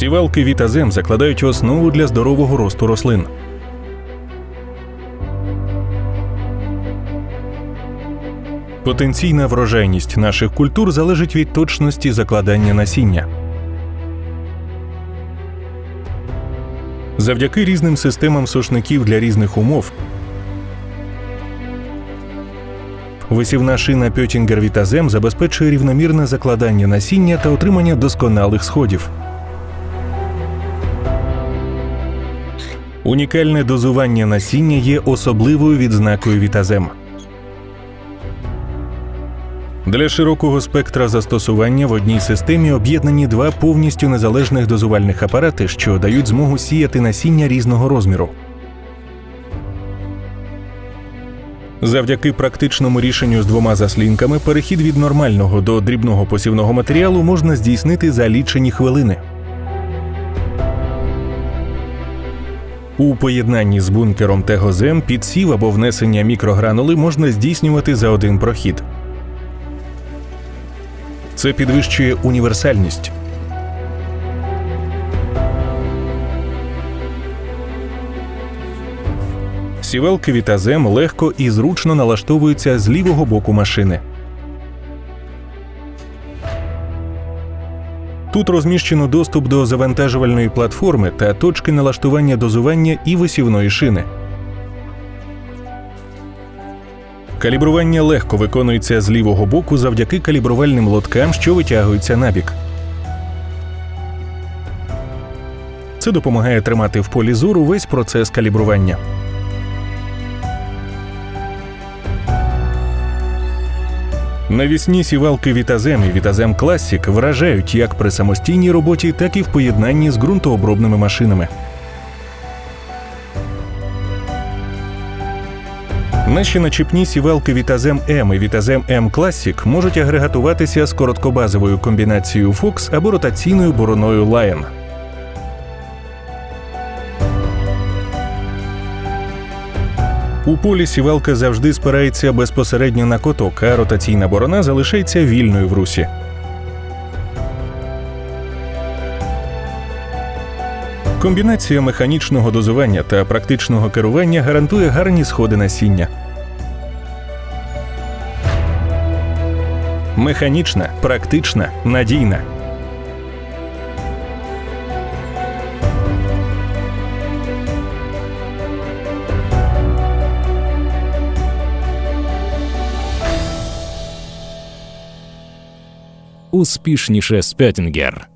Сівалки вітазем закладають основу для здорового росту рослин. Потенційна врожайність наших культур залежить від точності закладання насіння. Завдяки різним системам сушників для різних умов висівна шина Пьотінгер Вітазем забезпечує рівномірне закладання насіння та отримання досконалих сходів. Унікальне дозування насіння є особливою відзнакою Вітазем. Для широкого спектра застосування в одній системі об'єднані два повністю незалежних дозувальних апарати, що дають змогу сіяти насіння різного розміру. Завдяки практичному рішенню з двома заслінками перехід від нормального до дрібного посівного матеріалу можна здійснити за лічені хвилини. У поєднанні з бункером Тегозем підсів або внесення мікрогранули можна здійснювати за один прохід. Це підвищує універсальність. Сівалки Вітазем легко і зручно налаштовуються з лівого боку машини. Тут розміщено доступ до завантажувальної платформи та точки налаштування дозування і висівної шини. Калібрування легко виконується з лівого боку завдяки калібрувальним лоткам, що витягуються набік. Це допомагає тримати в полі зору весь процес калібрування. Навісні сівалки Вітазем і Вітазем Класік вражають як при самостійній роботі, так і в поєднанні з ґрунтообробними машинами. Наші начіпні сівалки Вітазем М і Вітазем М Classic можуть агрегатуватися з короткобазовою комбінацією Fox або ротаційною бороною Lion. У полі сівалка завжди спирається безпосередньо на коток, а ротаційна борона залишається вільною в русі. Комбінація механічного дозування та практичного керування гарантує гарні сходи насіння. Механічна, практична, надійна. Успішніше Спеттінгер.